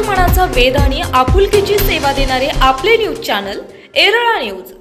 मनाचा वेध आणि आपुलकीची सेवा देणारे आपले news channel Erala news.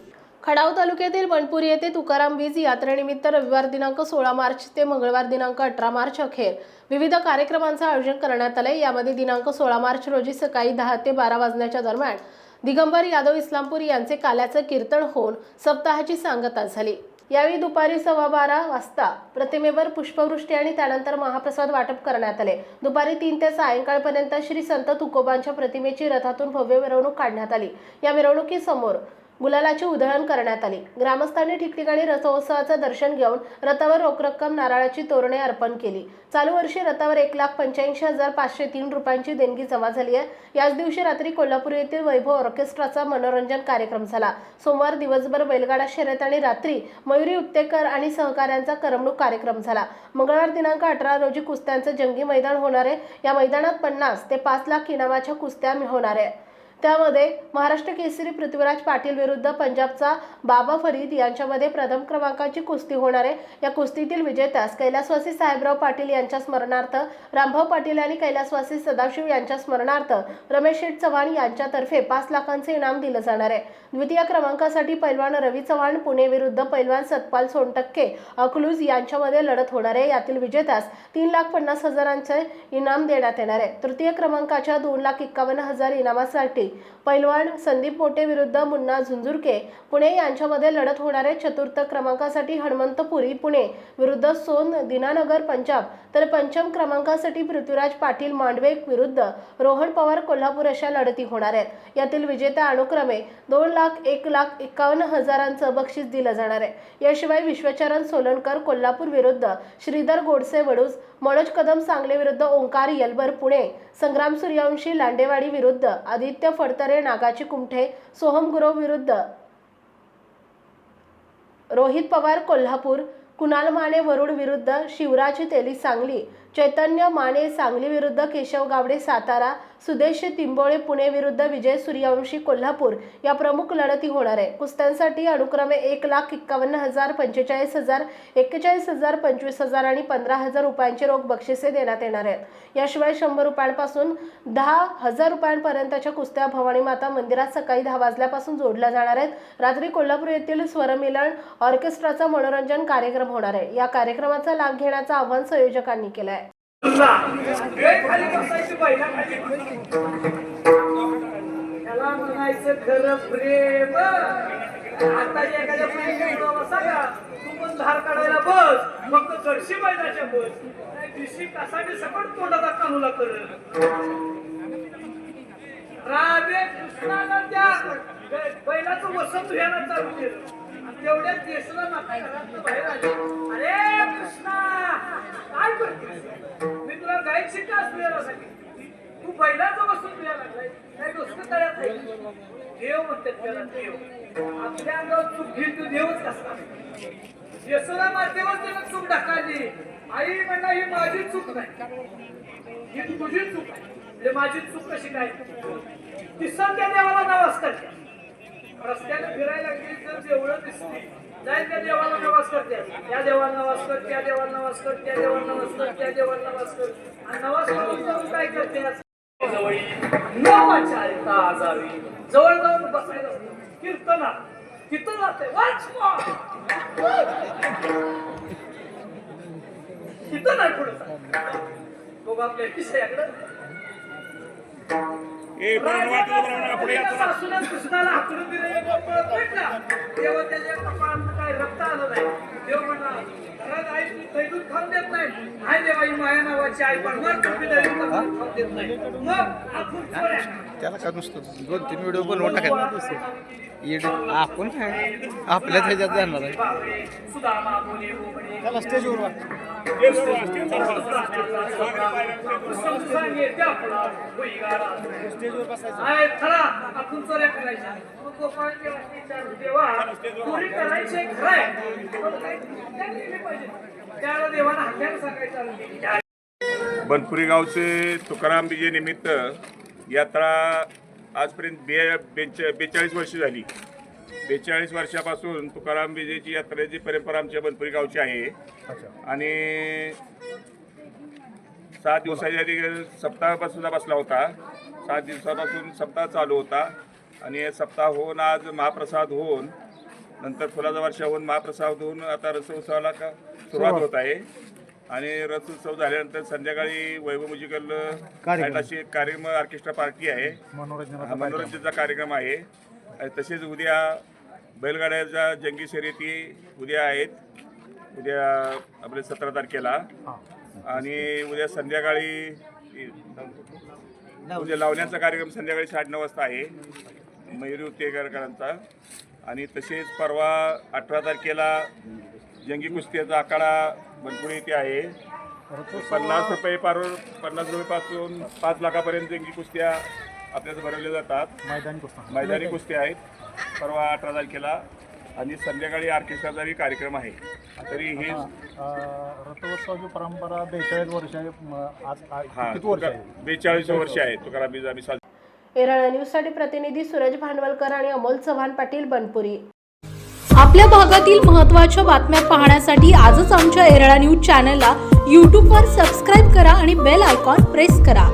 Khadav तालुक्यातील बनपुरी येथे तुकाराम बीज यात्रेनिमित्त रविवार दिनांक सोळा मार्च ते मंगळवार दिनांक अठरा मार्च अखेर विविध कार्यक्रमांचं आयोजन करण्यात आलंय. यामध्ये दिनांक सोळा मार्च रोजी सकाळी दहा ते बारा वाजण्याच्या दरम्यान दिगंबर यादव इस्लामपूर यांचे काल्याचं कीर्तन होऊन सप्ताहाची सांगता झाली. यावेळी दुपारी सव्वा बारा वाजता प्रतिमेवर पुष्पवृष्टी आणि त्यानंतर महाप्रसाद वाटप करण्यात आले. दुपारी तीन ते सायंकाळपर्यंत श्री संत तुकोबांच्या प्रतिमेची रथातून भव्य मिरवणूक काढण्यात आली. या मिरवणुकीसमोर गुलालाची उधळण करण्यात आली. ग्रामस्थांनी ठिकठिकाणी रथोत्सवाचं दर्शन घेऊन रथावर रोख रक्कम नारळाची तोरणे अर्पण केली. चालू वर्षी रथावर एक लाख पंच्याऐंशी हजार पाचशे तीन रुपयांची देणगी जमा झाली आहे. याच दिवशी रात्री कोल्हापूर येथील वैभव ऑर्केस्ट्राचा मनोरंजन कार्यक्रम झाला. सोमवार दिवसभर बैलगाडा शर्यत आणि रात्री मयुरी उत्तेकर आणि सहकाऱ्यांचा करमणूक कार्यक्रम झाला. मंगळवार दिनांक अठरा रोजी कुस्त्यांचं जंगी मैदान होणार आहे. या मैदानात पन्नास ते पाच लाख इनामाच्या कुस्त्या होणार आहे. त्यामध्ये महाराष्ट्र केसरी पृथ्वीराज पाटील विरुद्ध पंजाबचा बाबा फरीद यांच्यामध्ये प्रथम क्रमांकाची कुस्ती होणार आहे. या कुस्तीतील विजेत्यास कैलासवासी साहेबराव पाटील यांच्या स्मरणार्थ रामभाऊ पाटील आणि कैलासवासी सदाशिव यांच्या स्मरणार्थ रमेश शेठ चव्हाण यांच्यातर्फे पाच लाखांचे इनाम दिलं जाणार आहे. द्वितीय क्रमांकासाठी पैलवान रवी चव्हाण पुणे विरुद्ध पैलवान सतपाल सोनटक्के अकलूज यांच्यामध्ये लढत होणार आहे. यातील विजेत्यास तीन लाख पन्नास हजारांचे इनाम देण्यात येणार आहे. तृतीय क्रमांकाच्या दोन लाख एक्कावन्न हजार इनामासाठी पैलवान संदीप मोटे विरुद्ध मुन्ना झुंझुरके पुणे यांच्यामध्ये लढत होणारे चतुर्थ क्रमांकासाठी हनुमंत पुरी पुणे विरुद्ध सोन दिनानगर पंजाब. तर पंचम क्रमांकासाठी पृथ्वीराज पाटील मांडवे विरुद्ध रोहन पवार कोल्हापूर अशा लढती होणार आहेत. यातील विजेत्या अनुक्रमे दोन लाख एक लाख एकावन्न हजारांचं बक्षीस दिलं जाणार आहे. याशिवाय विश्वचरण सोलनकर कोल्हापूर विरुद्ध श्रीधर गोडसे वडूज मनोज कदम सांगले विरुद्ध ओंकार यलबर पुणे संग्राम सूर्यवंशी लांडेवाडी विरुद्ध आदित्य फडतरे नागाची कुमठे सोहम गुरव विरुद्ध. रोहित पवार कोल्हापूर कुणाल माने वरुड विरुद्ध शिवराज तेली सांगली. चैतन्य माने सांगली विरुद्ध केशव गावडे सातारा सुदेश तिंबोळे पुणे विरुद्ध विजय सूर्यवंशी कोल्हापूर या प्रमुख लढती होणार आहे. कुस्त्यांसाठी अनुक्रमे एक लाख एक्कावन्न हजार पंचेचाळीस हजार एक्केचाळीस हजार पंचवीस हजार आणि पंधरा हजार रुपयांचे रोख बक्षिसे देण्यात येणार आहेत. याशिवाय शंभर रुपयांपासून दहा हजार रुपयांपर्यंतच्या कुस्त्या भवानी माता मंदिरात सकाळी दहा वाजल्यापासून जोडल्या जाणार आहेत. रात्री कोल्हापूर येथील स्वरमिलन ऑर्केस्ट्राचा मनोरंजन कार्यक्रम होणार आहे. या कार्यक्रमाचा लाभ घेण्याचं आवाहन संयोजकांनी केलं आहे त्याला म्हणायचं खरं प्रेम आता एखाद्या प्रेमीला तू पण धार काढायला बस फक्त कडशी मैदाच्या बस नाही दिशी कसाटी सकट तोंडाचा कानूला कर राधे कृष्णानं त्या बैलाचं वसंत घ्यायला चालू केलं. अरे कृष्णा काय करतेस मी तुला गाईड शिका असलेला तू बैलाचं बसून घ्यायला लागलाय गोष्ट तयार देव म्हणतात त्याला देव आपल्या अंगावर चूक घेईल तू देवच असणार यशोदा मातेवर त्याला चूक ढकाली आई म्हणा ही माझी चूक नाही ही तुझी चूक आहे म्हणजे माझी चूक कशी काय ती त्या देवाला नवाज करते रस्त्याने फिरायला लागली तर देवळं दिसते जाईल त्या देवाला नवाज करते. त्या देवाला नवाज कर त्या देवाला नवाज कर त्या देवाला नवाज कर त्या देवाला नवाज कर आणि नवाज करून करून काय करते? जवळ नावाच्या जाऊन बसायला. कीर्तना तिथं जाते तिथं नाही पुढे बघ आपल्या पुढे. सासूला कृष्णाला हाकलून दिलं तेव्हा त्याच्या कपाळात काय रक्त आलं नाही देव म्हणला घरात आई तू खैदून खाऊन देत नाही हाय देवा ही माया नावाची आई पण मग कपी दरी खाऊन देत नाही मग आपण पोळ्या. त्याला का नुसतं दोन तीन व्हिडिओ बनवून टाकायला येड आपण काय आपल्याच ह्याच्यात जाणार आहे बापरे, सुदामा बोले बोबडे. त्याला स्टेजवर ते बरोबर, ते बरोबर. संसांगे त्या फळा, भुईगाडा. आहे, खरा, आपण चोऱ्या करायच्या. मग गोपाळ देवाची इच्छा आहे, देवा, चोरी करायची आहे, खरं आहे. पण काही हत्या केली पाहिजे. बनपुरी गावचे तुकाराम विजय निमित्त यात्रा आजपर्यंत बे बेच बेचाळीस वर्ष झाली. बेचाळीस वर्षापासून तुकाराम विजयची यात्रेची परंपरा आमच्या बनपुरी गावची आहे आणि सात दिवसाच्या सप्ताहापासून बसला होता. सात दिवसापासून सप्ताह चालू होता. आणि सप्ताह होऊन आज महाप्रसाद होऊन नंतर फुलाचा वर्षा होऊन महाप्रसाद होऊन आता रसोत्सवाला का सुरुवात होत आहे. आणि रथोत्सव झाल्यानंतर संध्याकाळी वैभव म्युझिकल अशी एक कार्यक्रम ऑर्केस्ट्रा पार्टी आहे. हा मनोरंजनाचा कार्यक्रम आहे. आणि तसेच उद्या बैलगाड्याच्या जंगी शर्यती उद्या आहेत. उद्या आपले सतरा तारखेला. आणि उद्या संध्याकाळी उद्या लावण्याचा कार्यक्रम संध्याकाळी साडेनऊ वाजता आहे. मयुरी उत्तेकरांचा आणि तसेच परवा अठरा तारखेला जंगी कुस्तीचा आखाडा बनपुरी येथे आहे. पन्नास रुपये पारून पन्नास रुपयेपासून पाच लाखापर्यंत जंगी कुस्त्या आपल्याला भरवल्या जातात. मैदानी कुस्ती मैदानी कुस्ती आहेत. परवा अठरा तारखेला आणि संध्याकाळी ऑर्केस्ट्राचाही कार्यक्रम आहे. तरी हे रथोत्सवाची परंपरा बेचाळीस वर्ष आहे हा बेचाळीस वर्ष आहे. तुकाराम आम्ही साजरी एरळा न्यूजसाठी प्रतिनिधी सूरज भांडवलकर आणि अमोल चव्हाण पाटील बनपुरी. आपल्या भागातील महत्त्वाच्या बातम्या पाहण्यासाठी आजच आमच्या एरळा न्यूज चॅनलला यूट्यूबवर सबस्क्राईब करा आणि बेल आयकॉन प्रेस करा.